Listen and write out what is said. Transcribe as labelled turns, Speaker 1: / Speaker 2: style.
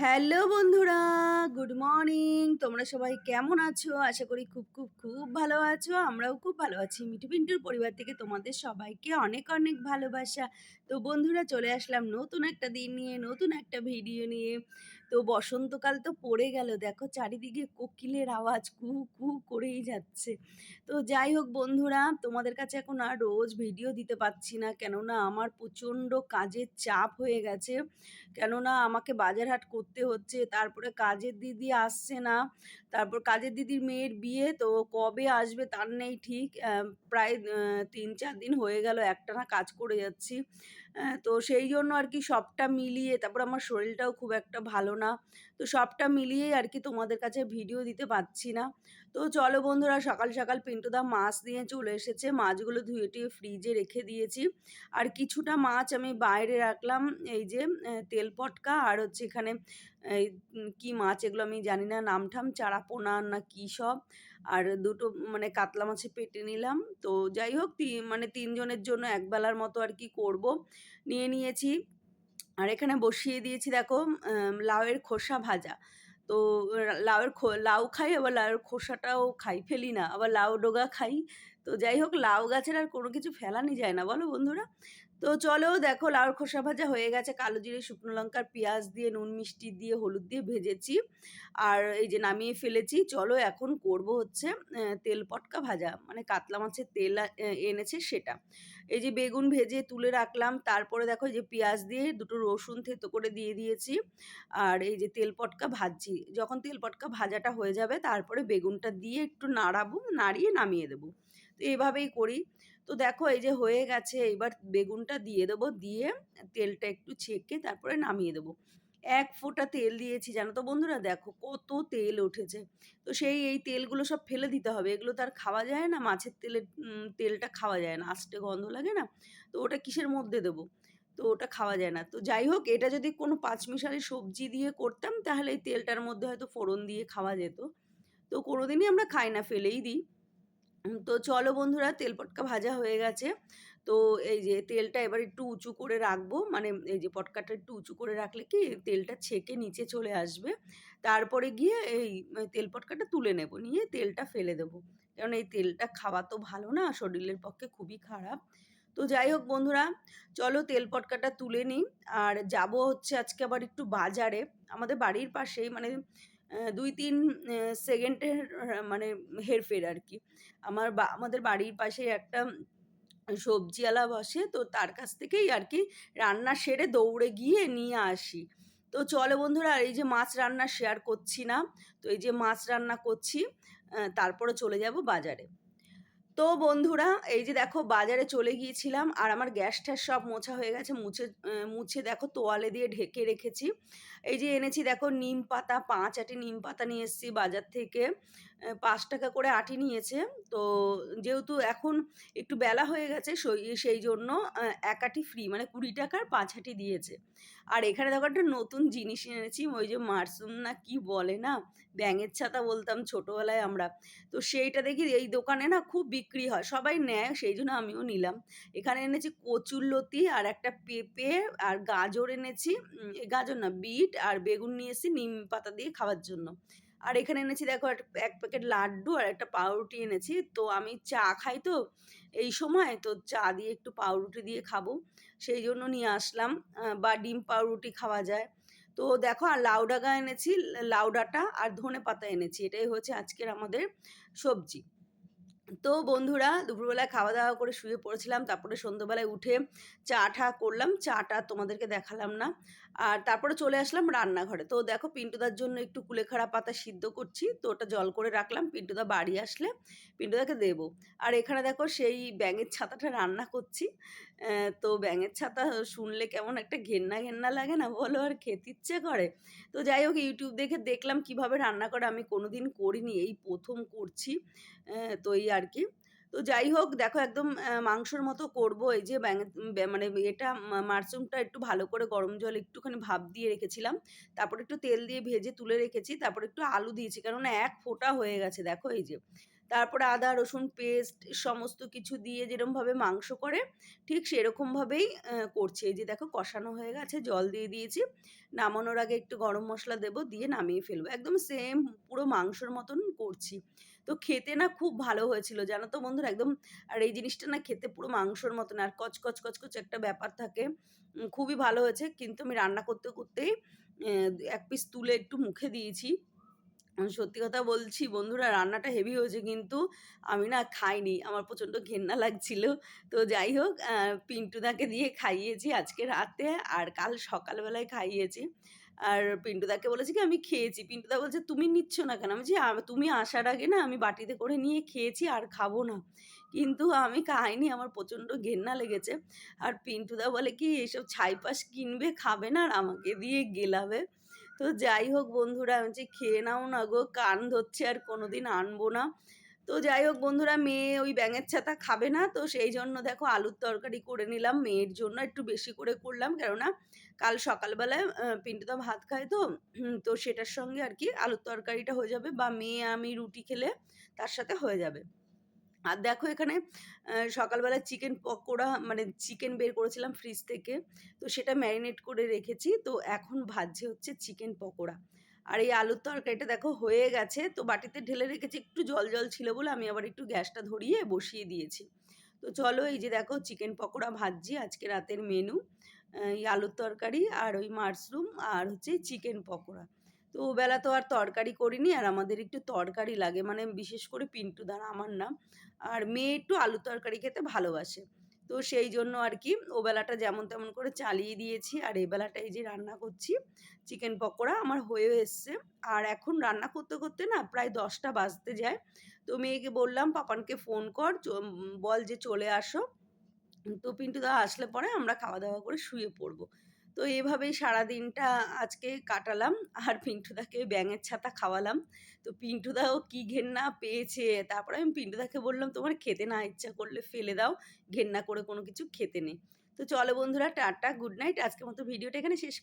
Speaker 1: Hello বন্ধুরা, good morning. তোমরা সবাই কেমন আছো? আশা করি খুব খুব খুব ভালো আছো। আমরাও খুব ভালো আছি। মিঠু পিন্টুর পরিবার থেকে তোমাদের সবাইকে অনেক অনেক ভালোবাসা। তো বন্ধুরা, চলে আসলাম নতুন একটা দিন নিয়ে, নতুন একটা ভিডিও নিয়ে। তো বসন্তকাল তো পড়ে গেল। দেখো, চারিদিকে কোকিলের আওয়াজ কু কু করেই যাচ্ছে। তো যাই হোক বন্ধুরা, তোমাদের কাছে এখন আর রোজ ভিডিও দিতে পারছি না। কেননা, আমার প্রচণ্ড কাজের চাপ হয়ে গেছে। কেননা, আমাকে বাজার হাট করতে হচ্ছে, তারপরে কাজের দিদি আসছে না, তারপর কাজের দিদির মেয়ের বিয়ে, তো কবে আসবে তার নেই ঠিক প্রায় তিন চার দিন হয়ে গেল, একটানা কাজ করে যাচ্ছি। তো সেই জন্য আর কি সবটা মিলিয়ে, তারপর আমার শরীরটাও খুব একটা ভালো না। তো সবটা মিলিয়েই আর কি তোমাদের কাছে ভিডিও দিতে পারছি না। তো চলো বন্ধুরা, সকাল সকাল পিন্টুদা মাছ নিয়ে চলে এসেছে। মাছগুলো ধুয়ে টুয়ে ফ্রিজে রেখে দিয়েছি। আর কিছুটা মাছ আমি বাইরে রাখলাম, এই যে তেল পটকা আর হচ্ছে এখানে, এই কি মাছ এগুলো আমি জানি না নাম ঠাম চারাপোনা না কী সব। আর দুটো মানে কাতলা মাছে পেটে নিলাম। তো যাই হোক মানে তিনজনের জন্য একবেলার মতো আর কি করব। নিয়ে নিয়েছি। আর এখানে বসিয়ে দিয়েছি দেখো লাউয়ের খোসা ভাজা। তো লাউয়ের লাউ খাই, আবার লাউয়ের খোসাটাও খাই, ফেলি না। আবার লাউ ডোগা খাই। তো যাই হোক, লাউ গাছের আর কোনো কিছু ফেলানি যায় না। বলো বন্ধুরা? তো চলো দেখো লাউর খোসা ভাজা হয়ে গেছে। কালো জিরে, শুকনো লঙ্কার পেঁয়াজ দিয়ে, নুন, মিষ্টি দিয়ে, হলুদ দিয়ে ভেজেছি। আর এই যে নামিয়ে ফেলেছি, চলো এখন করব হচ্ছে তেল পটকা ভাজা। মানে কাতলা মাছের তেল এনেছে সেটা। এই যে বেগুন ভেজে তুলে রাখলাম, তারপরে দেখো এই যে পেঁয়াজ দিয়ে দুটো রসুন থেতো করে দিয়ে দিয়েছি। আর এই যে তেল পটকা ভাজছি। যখন তেল পটকা ভাজাটা হয়ে যাবে, তারপরে বেগুনটা দিয়ে একটু নাড়াবো, নাড়িয়ে নামিয়ে দেবো। তো এইভাবেই করি। তো দেখো এই যে হয়ে গেছে এবার বেগুনটা দিয়ে দেবো, দিয়ে তেলটা একটু ছেঁকে তারপরে নামিয়ে দেবো। এক ফোঁটা তেল দিয়েছি, জানো তো বন্ধুরা, দেখো কত তেল উঠেছে। তো সেই এই তেলগুলো সব ফেলে দিতে হবে, এগুলো তো আর খাওয়া যায় না, মাছের তেলের তেলটা খাওয়া যায় না, আস্তে গন্ধ লাগে না, তো ওটা কিসের মধ্যে দেবো? তো ওটা খাওয়া যায় না। তো যাই হোক, এটা যদি কোনো পাঁচমিশালি সবজি দিয়ে করতাম, তাহলে এই তেলটার মধ্যে হয়তো ফোড়ন দিয়ে খাওয়া যেত। তো কোনোদিনই আমরা খাই না, ফেলেই দিই। তো চলো বন্ধুরা তেল পটকা ভাজা হয়ে গেছে। তো এই যে তেলটা এবার একটু উঁচু করে রাখব। মানে এই যে পটকাটা একটু উঁচু করে রাখলে কি তেলটা ছেঁকে নিচে চলে আসবে। তারপরে গিয়ে এই তেল পটকাটা তুলে নেব। নিয়ে তেলটা ফেলে দেবো। কারণ এই তেলটা খাওয়া তো ভালো না, শরীরের পক্ষে খুবই খারাপ। তো যাই হোক বন্ধুরা, চলো তেল পটকাটা তুলে নিই। আর যাব হচ্ছে আজকে আবার একটু বাজারে। আমাদের বাড়ির পাশেই মানে দুই তিন সেকেন্ডের মানে হেরফের আর কি। আমার বা, আমাদের বাড়ির পাশে একটা সবজিওয়ালা বসে, তো তার কাছ থেকেই আর কি রান্না সেরে দৌড়ে গিয়ে নিয়ে আসি। তো চলে বন্ধুরা আর এই যে মাছ রান্না শেয়ার করছি না, তো এই যে মাছ রান্না করছি তারপরে চলে যাব বাজারে। তো বন্ধুরা, এই যে দেখো বাজারে চলে গিয়েছিলাম আর আমার গ্যাস ট্যাস সব মোছা হয়ে গেছে, মুছে মুছে দেখো তোয়ালে দিয়ে ঢেকে রেখেছি। এই যে এনেছি দেখো নিম পাতা, পাঁচ আটি নিম পাতা নিয়ে এসেছি বাজার থেকে। পাঁচ টাকা করে আটি নিয়েছে। তো যেহেতু এখন একটু বেলা হয়ে গেছে, সেই- জন্য এক আটি ফ্রি মানে কুড়ি টাকার পাঁচ আটি দিয়েছে। আর এখানে দেখো একটা নতুন জিনিস এনেছি, ওই যে মারসুম না কি বলে না, ব্যাঙের ছাতা বলতাম ছোটোবেলায় আমরা। তো সেইটা দেখি, এই দোকানে না খুব বিক্রি হয়, সবাই নেয়, সেই জন্য আমিও নিলাম। এখানে এনেছি কচুরলতি আর একটা পেঁপে আর গাজর এনেছি গাজর না, বিট আর বেগুন নিয়ে এসেছি, নিম পাতা দিয়ে খাওয়ার জন্য। আর এখানে এনেছি দেখো এক প্যাকেট লাড্ডু আর একটা পাউরুটি এনেছি। তো আমি চা খাই তো এই সময়, তো চা দিয়ে একটু পাউরুটি দিয়ে খাব। সেই জন্য নিয়ে আসলাম বা ডিম পাউরুটি খাওয়া যায়। তো দেখো, আর লাউ ডাগা এনেছি লাউ ডাঁটা আর ধনে পাতা এনেছি। এটাই হচ্ছে আজকের আমাদের সবজি। তো বন্ধুরা, দুপুরবেলায় খাওয়া দাওয়া করে শুয়ে পড়েছিলাম, তারপরে সন্ধ্যেবেলায় উঠে চা ঠা করলাম, চাটা তোমাদেরকে দেখালাম না। আর তারপরে চলে আসলাম রান্নাঘরে। তো দেখো, পিন্টুদার জন্য একটু কুলেখাড়া পাতা সিদ্ধ করছি, তো ওটা জল করে রাখলাম, পিন্টুদা বাড়ি আসলে পিন্টুদাকে দেবো। আর এখানে দেখো, সেই ব্যাঙের ছাতাটা রান্না করছি। তো ব্যাঙের ছাতা শুনলে কেমন একটা ঘেন্না ঘেন্না লাগে না বলো, আর খেতে ইচ্ছে করে। তো যাই হোক, ইউটিউব দেখে দেখলাম কীভাবে রান্না করে, আমি কোনোদিন করিনি, এই প্রথম করছি। তো আর কি তো যাই হোক, দেখো একদম মাংসর মতো করব। এই যে মানে এটা মাশরুমটা একটু ভালো করে গরম জল একটুখানি ভাপ দিয়ে রেখেছিলাম। তারপর একটু তেল দিয়ে ভেজে তুলে রেখেছি। তারপর একটু আলু দিয়েছি, কেননা এক ফোঁটা হয়ে গেছে, দেখো এই যে। তারপরে আদা, রসুন পেস্ট সমস্ত কিছু দিয়ে যেরকমভাবে মাংস করে, ঠিক সেরকমভাবেই করছি। এই যে দেখো কষানো হয়ে গেছে, জল দিয়ে দিয়েছি। নামানোর আগে একটু গরম মশলা দেবো, দিয়ে নামিয়ে ফেলব। একদম সেম পুরো মাংসর মতন করছি। তো খেতে না খুব ভালো হয়েছিল, জানো তো বন্ধুরা? একদম আর এই জিনিসটা না খেতে পুরো মাংসর মতন আর কচকচ কচকচ একটা ব্যাপার থাকে। খুবই ভালো হয়েছে। কিন্তু আমি রান্না করতে করতেই এক পিস তুলে একটু মুখে দিয়েছি। সত্যি কথা বলছি বন্ধুরা, রান্নাটা হেভি হয়েছে কিন্তু আমি না খাইনি। আমার প্রচণ্ড ঘেন্না লাগছিল। তো যাই হোক পিন্টুদাকে দিয়ে খাইয়েছি আজকে রাতে আর কাল সকালবেলায় খাইয়েছি। আর পিন্টুদাকে বলেছি কি, আমি খেয়েছি। পিন্টুদা বলছে, তুমি নিচ্ছ না কেন? আমি তুমি আসার আগে না, আমি বাটিতে করে নিয়ে খেয়েছি আর খাব না। কিন্তু আমি খাইনি, আমার প্রচণ্ড ঘেন্না লেগেছে। আর পিন্টুদা বলে কি, এসব ছাইপাশ কিনবে, খাবে না আর আমাকে দিয়ে গেলাবে। তো যাই হোক বন্ধুরা, আমি খেয়ে নাও না গো, কান ধরছে আর কোনোদিন আনব না। তো যাই হোক বন্ধুরা মেয়ে ওই ব্যাঙের ছাতা খাবে না তো সেই জন্য দেখো আলুর তরকারি করে নিলাম। মেয়ের জন্য একটু বেশি করে করলাম কেননা কাল সকালবেলায় আহ, পিন্টুদা ভাত খায় তো তো সেটার সঙ্গে আর কি আলুর তরকারিটা হয়ে যাবে বা মেয়ে আমি রুটি খেলে তার সাথে হয়ে যাবে। আর দেখো এখানে সকালবেলা চিকেন পকোড়া মানে চিকেন বের করেছিলাম ফ্রিজ থেকে তো সেটা ম্যারিনেট করে রেখেছি তো এখন ভাজছে হচ্ছে চিকেন পকোড়া। আর এই আলুর তরকারিটা দেখো হয়ে গেছে। তো বাটিতে ঢেলে রেখেছি, একটু জল জল ছিল বলে আমি আবার একটু গ্যাসটা ধরিয়ে বসিয়ে দিয়েছি। তো চলো এই যে দেখো চিকেন পকোড়া ভাজছি, আজকে রাতের মেনু এই আলুর তরকারি আর ওই মাশরুম আর হচ্ছে চিকেন পকোড়া। তো বেলা তো আর তরকারি করিনি আর আমাদের একটু তরকারি লাগে মানে বিশেষ করে পিন্টুদার আমার না। আর মেয়ে একটু আলু তরকারি খেতে ভালোবাসে। তো সেই জন্য আর কি ও বেলাটা যেমন তেমন করে চালিয়ে দিয়েছি। আর এই বেলাটা এই যে রান্না করছি, চিকেন পকোড়া আমার হয়ে এসছে। আর এখন রান্না করতে করতে না প্রায় দশটা বাজতে যায়। তো মেয়েকে বললাম, পাপানকে ফোন কর বল যে চলে আসো। তো পিন্টু দা আসলে পরে আমরা খাওয়া দাওয়া করে শুয়ে পড়ব। তো এভাবেই সারা দিনটা আজকে কাটালাম। আর পিন্টুদাকে ব্যাঙের ছাতা খাওয়ালাম। তো পিন্টুদাও কি ঘেন্না পেয়েছে। তারপরে আমি পিন্টুদাকে বললাম, তোমার খেতে না ইচ্ছা করলে ফেলে দাও। ঘেন্না করে কোনো কিছু খেতে নেই তো চলো বন্ধুরা, টাটা, গুড নাইট। আজকের মতো ভিডিওটা এখানে শেষ